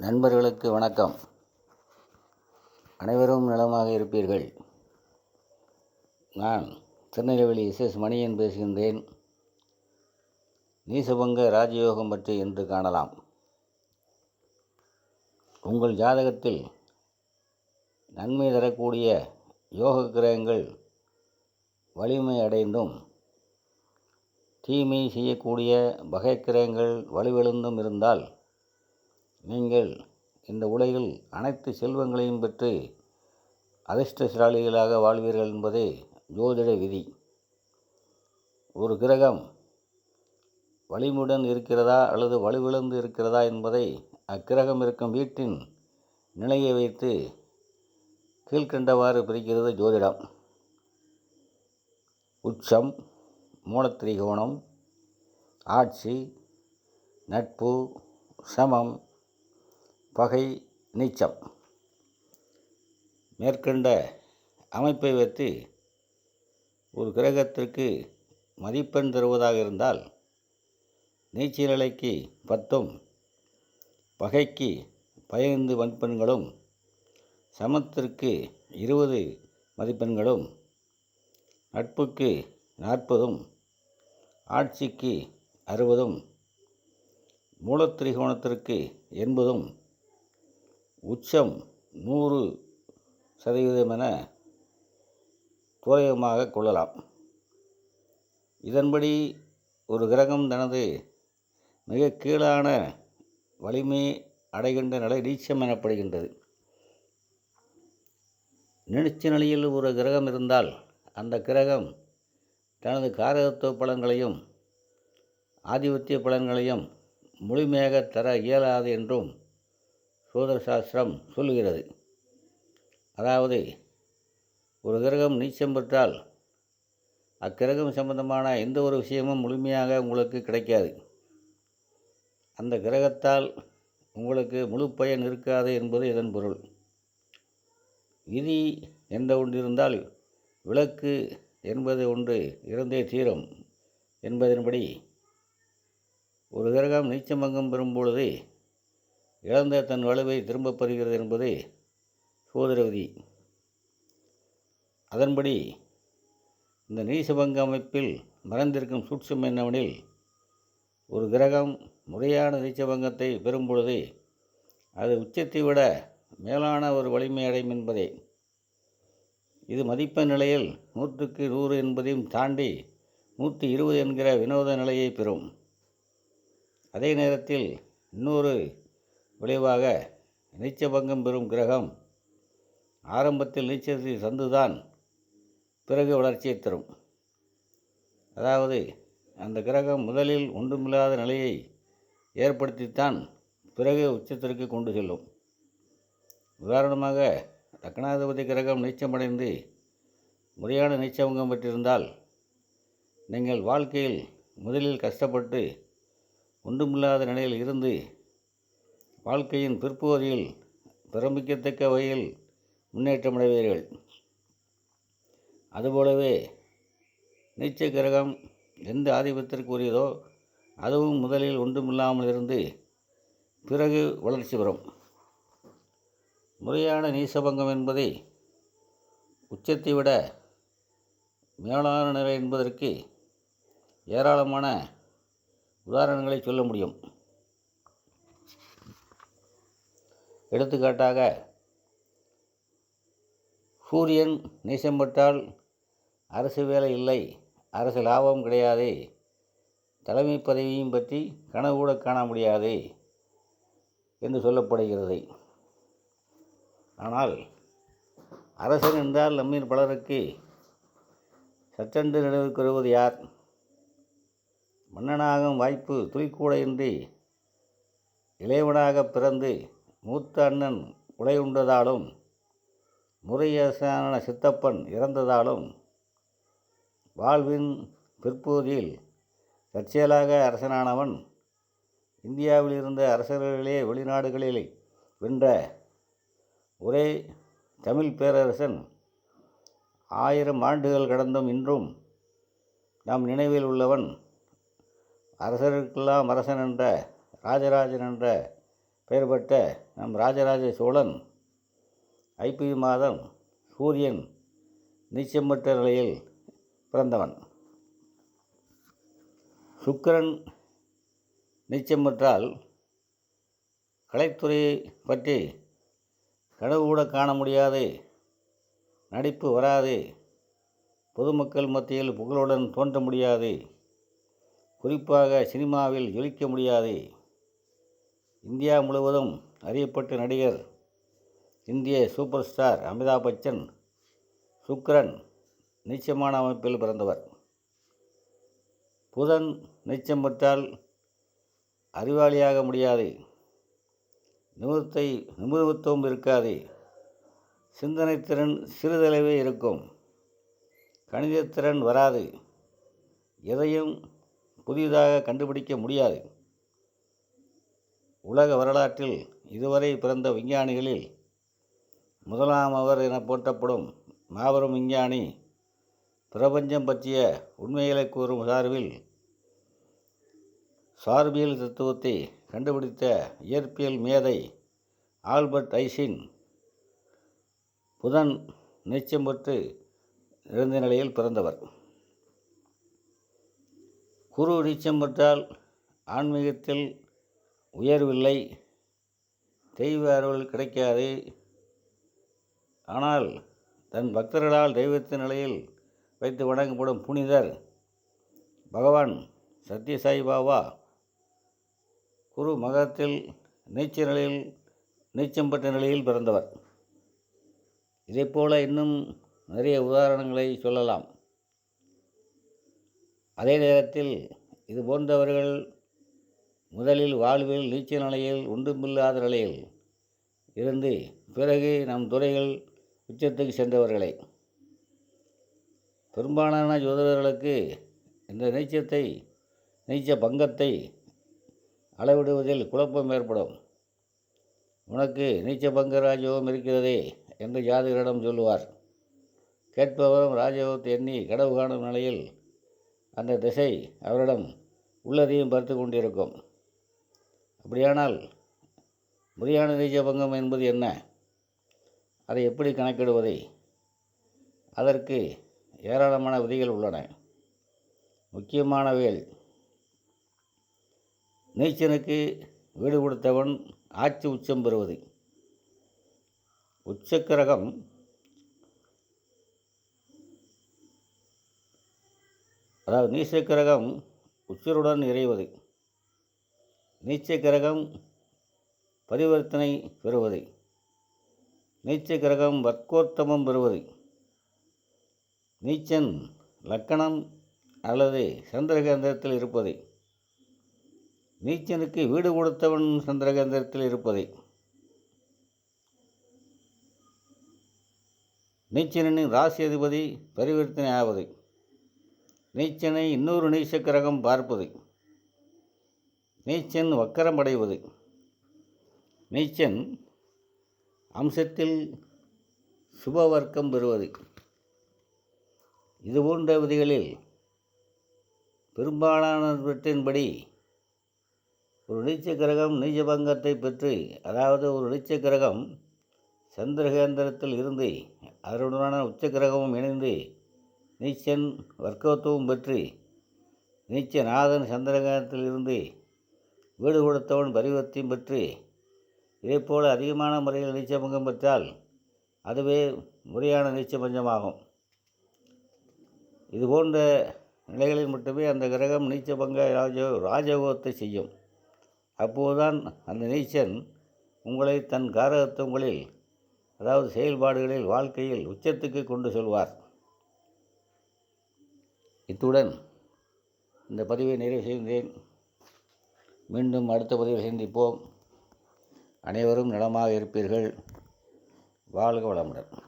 நண்பர்களுக்கு வணக்கம். அனைவரும் நலமாக இருப்பீர்கள். நான் திருநெல்வேலி எஸ்எஸ் மணியன் பேசுகின்றேன். நீசபங்க ராஜயோகம் பற்றி என்று காணலாம். உங்கள் ஜாதகத்தில் நன்மை தரக்கூடிய யோக கிரகங்கள் வலிமை அடைந்தும் தீமை செய்யக்கூடிய வகை கிரகங்கள் வலுவிழந்தும் இருந்தால் நீங்கள் இந்த உலகில் அனைத்து செல்வங்களையும் பெற்று அதிர்ஷ்டசாலிகளாக வாழ்வீர்கள் என்பதே ஜோதிட விதி. ஒரு கிரகம் வலிமுடன் இருக்கிறதா அல்லது வலுவிழந்து இருக்கிறதா என்பதை அக்கிரகம் இருக்கும் வீட்டின் நிலையை வைத்து கீழ்கண்டவாறு பிரிக்கிறது ஜோதிடம். உச்சம் மூலத்திரிகோணம் ஆட்சி நட்பு சமம் பகை நீச்சம். மேற்கண்ட அமைப்பை வைத்து ஒரு கிரகத்திற்கு மதிப்பெண் தருவதாக இருந்தால் நீச்ச நிலைக்கு பத்தும் பகைக்கு பதினைந்து மதிப்பெண்களும் சமத்திற்கு இருபது மதிப்பெண்களும் நட்புக்கு நாற்பதும் ஆட்சிக்கு அறுபதும் மூலத்திரிகோணத்திற்கு எண்பதும் உச்சம் நூறு சதவீதம் என தோராயமாக கொள்ளலாம். இதன்படி ஒரு கிரகம் தனது மிக கீழான வலிமை அடைகின்ற நிலை நீச்சம் எனப்படுகின்றது. நீச்ச நிலையில் ஒரு கிரகம் இருந்தால் அந்த கிரகம் தனது காரகத்துவ பலன்களையும் ஆதிபத்திய பலன்களையும் முழுமையாக தர இயலாது என்றும் சோதர சாஸ்திரம் சொல்லுகிறது. அதாவது ஒரு கிரகம் நீச்சம் பெற்றால் அக்கிரகம் சம்பந்தமான எந்த ஒரு விஷயமும் முழுமையாக உங்களுக்கு கிடைக்காது. அந்த கிரகத்தால் உங்களுக்கு முழு பயன் இருக்காது என்பது இதன் பொருள். விதி என்ற ஒன்று இருந்தால் விளக்கு என்பது ஒன்று இருந்தே தீரும் என்பதன்படி ஒரு கிரகம் நீச்சமங்கம் பெறும்பொழுது இழந்த தன் வலுவை திரும்பப் பெறுகிறது என்பது சோதரவிதி. அதன்படி இந்த நீசபங்க அமைப்பில் மறைந்திருக்கும் சூட்சம் என்னவெனில் ஒரு கிரகம் முறையான நீச்சபங்கத்தை பெறும்பொழுது அது உச்சத்தை விட மேலான ஒரு வலிமை அடையும் என்பதே. இது மதிப்பெண் நிலையில் நூற்றுக்கு நூறு என்பதையும் தாண்டி நூற்றி இருபது என்கிற வினோத நிலையை பெறும். அதே நேரத்தில் இன்னொரு விளைவாக நீச்சபங்கம் பெறும் கிரகம் ஆரம்பத்தில் நீச்சத்தை சந்துதான் பிறகு வளர்ச்சியை தரும். அதாவது அந்த கிரகம் முதலில் ஒன்றுமில்லாத நிலையை ஏற்படுத்தித்தான் பிறகு உச்சத்திற்கு கொண்டு செல்லும். உதாரணமாக லக்னாதிபதி கிரகம் நீச்சமடைந்து முறையான நீச்சபங்கம் பெற்றிருந்தால் நீங்கள் வாழ்க்கையில் முதலில் கஷ்டப்பட்டு ஒன்றுமில்லாத நிலையில் இருந்து வாழ்க்கையின் பிற்பகுதியில் பிரமிக்கத்தக்க வகையில் முன்னேற்றமடைவீர்கள் அதுபோலவே நீச்ச கிரகம் எந்த ஆதிபத்திற்கு உரியதோ அதுவும் முதலில் ஒன்றுமில்லாமல் இருந்து பிறகு வளர்ச்சி பெறும். முறையான நீசபங்கம் என்பதை உச்சத்தை விட மேலான நிலை என்பதற்கு ஏராளமான உதாரணங்களை சொல்ல முடியும். எடுத்துக்காட்டாக சூரியன் நீசம்பட்டால் அரசு வேலை இல்லை அரசு லாபம் கிடையாது தலைமை பதவியும் பற்றி கனவு கூட காண முடியாது என்று சொல்லப்படுகிறது. ஆனால் அரசன் என்றால் நம்மில் பலருக்கு சற்றென்று நினைவுக்கு வருவது யார்? மன்னனாகும் வாய்ப்பு துளிக்கூட இன்றி இளையவனாக பிறந்து மூத்த அண்ணன் உலை உண்டதாலும் முறையரசனான சித்தப்பன் இறந்ததாலும் வாழ்வின் பிற்பகுதியில் தற்செயலாக அரசனானவன் இந்தியாவில் இருந்த அரசர்களிலே வெளிநாடுகளில் வென்ற ஒரே தமிழ் பேரரசன் ஆயிரம் ஆண்டுகள் கடந்தும் இன்றும் நம் நினைவில் உள்ளவன் அரசருக்கெல்லாம் அரசன் என்ற ராஜராஜன் என்ற பெயர் பெற்ற நம் ராஜராஜ சோழன் ஐப்பசி மாதம் சூரியன் நீச்சம்பட்ட நிலையில் பிறந்தவன். சுக்கிரன் நீச்சம் பெற்றால் கலைத்துறையை பற்றி கனவு கூட காண முடியாது நடிப்பு வராது பொதுமக்கள் மத்தியில் புகழுடன் தோன்ற முடியாது குறிப்பாக சினிமாவில் ஜொலிக்க முடியாது. இந்தியா முழுவதும் அறியப்பட்ட நடிகர் இந்திய சூப்பர் ஸ்டார் அமிதாப் பச்சன் சுக்ரன் நிச்சயமான அமைப்பில் பிறந்தவர். புதன் நிச்சயம் பெற்றால் அறிவாளியாக முடியாது. நிமிடத்தை நிமிடத்துவம் இருக்காது. சிந்தனைத்திறன் சிறிதளவே இருக்கும். கணிதத்திறன் வராது. எதையும் புதிதாக கண்டுபிடிக்க முடியாது. உலக வரலாற்றில் இதுவரை பிறந்த விஞ்ஞானிகளில் முதலாம் அவர் என போற்றப்படும் மாபெரும் விஞ்ஞானி பிரபஞ்சம் பற்றிய உண்மைகளை கூறும் சார்பில் சார்பியல் தத்துவத்தை கண்டுபிடித்த இயற்பியல் மேதை ஆல்பர்ட் ஐசின் புதன் நீச்சம் பெற்று இருந்த நிலையில் பிறந்தவர். குரு நீச்சம் பெற்றால் ஆன்மீகத்தில் உயர்வில்லை. தெய்வ அருள் கிடைக்காது. ஆனால் தன் பக்தர்களால் தெய்வத்தின் நிலையில் வைத்து வணங்கப்படும் புனிதர் பகவான் சத்யசாய் பாபா குரு மகத்தில் நீச்ச நிலையில் நீச்சம் பெற்ற நிலையில் பிறந்தவர். இதைப்போல இன்னும் நிறைய உதாரணங்களை சொல்லலாம். அதே நேரத்தில் இது போன்றவர்கள் முதலில் வாழ்வில் நீச்ச நிலையில் ஒன்றுமில்லாத நிலையில் இருந்து பிறகு நம் துறைகள் உச்சத்துக்கு சென்றவர்களை. பெரும்பாலான ஜோதிடர்களுக்கு இந்த நீச்சத்தை நீச்ச பங்கத்தை அளவிடுவதில் குழப்பம் ஏற்படும். உனக்கு நீச்ச பங்க ராஜயோகம் இருக்கிறதே என்று ஜாதகரிடம் சொல்லுவார். கேட்பவரும் ராஜயோகத்தை எண்ணி கடவு காணும் நிலையில் அந்த திசை அவரிடம் உள்ளதையும் பார்த்து கொண்டிருக்கும். அப்படியானால் முறையான நீச்ச பங்கம் என்பது என்ன? அதை எப்படி கணக்கிடுவதை? அதற்கு ஏராளமான விதிகள் உள்ளன. முக்கியமானவைகள் நீச்சனுக்கு வீடு கொடுத்தவன் ஆட்சி உச்சம் பெறுவது. உச்சக்கிரகம் அதாவது நீச்சக்கிரகம் உச்சருடன் இறைவது. நீச்சக்கிரகம் பரிவர்த்தனை பெறுவது. நீச்சக்கிரகம் வர்க்கோத்தமம் பெறுவது. நீச்சன் லக்கணம் அல்லது சந்திரகேந்திரத்தில் இருப்பது. நீச்சனுக்கு வீடு கொடுத்தவன் சந்திரகேந்திரத்தில் இருப்பதை. நீச்சனின் ராசி அதிபதி பரிவர்த்தனை ஆவது. நீச்சனை இன்னொரு நீச்ச கிரகம் பார்ப்பது. நீச்சன் வக்கரம் அடைவது நீச்சன் அம்சத்தில் சுபவர்க்கம் பெறுவது. இது போன்ற விதிகளில் பெரும்பாலானவற்றின்படி ஒரு நீச்ச கிரகம் நீச்ச பெற்று அதாவது ஒரு நீச்ச கிரகம் சந்திரகேந்திரத்தில் இருந்து அதனுடனான உச்ச கிரகமும் இணைந்து நீச்சன் வர்க்கத்துவம் பெற்று நீச்சநாதன் சந்திரகேந்திரத்தில் இருந்து வீடு கொடுத்தவன் பரிவர்த்தியும் பெற்று இதேபோல் அதிகமான முறையில் நீச்ச பங்கம் பெற்றால் அதுவே முறையான நீச்ச பஞ்சமாகும் இது போன்ற நிலைகளில் மட்டுமே அந்த கிரகம் நீச்ச பங்க ராஜ ராஜயோகத்தை செய்யும். அப்போதுதான் அந்த நீச்சன் உங்களை தன் காரகத்துவங்களில் அதாவது செயல்பாடுகளில் வாழ்க்கையில் உச்சத்துக்கு கொண்டு செல்வார். இத்துடன் இந்த பதிவை நிறைவு செய்கின்றேன். மீண்டும் அடுத்த பதிவில் சந்திப்போம். அனைவரும் நலமாக இருப்பீர்கள். வாழ்க வளமுடன்.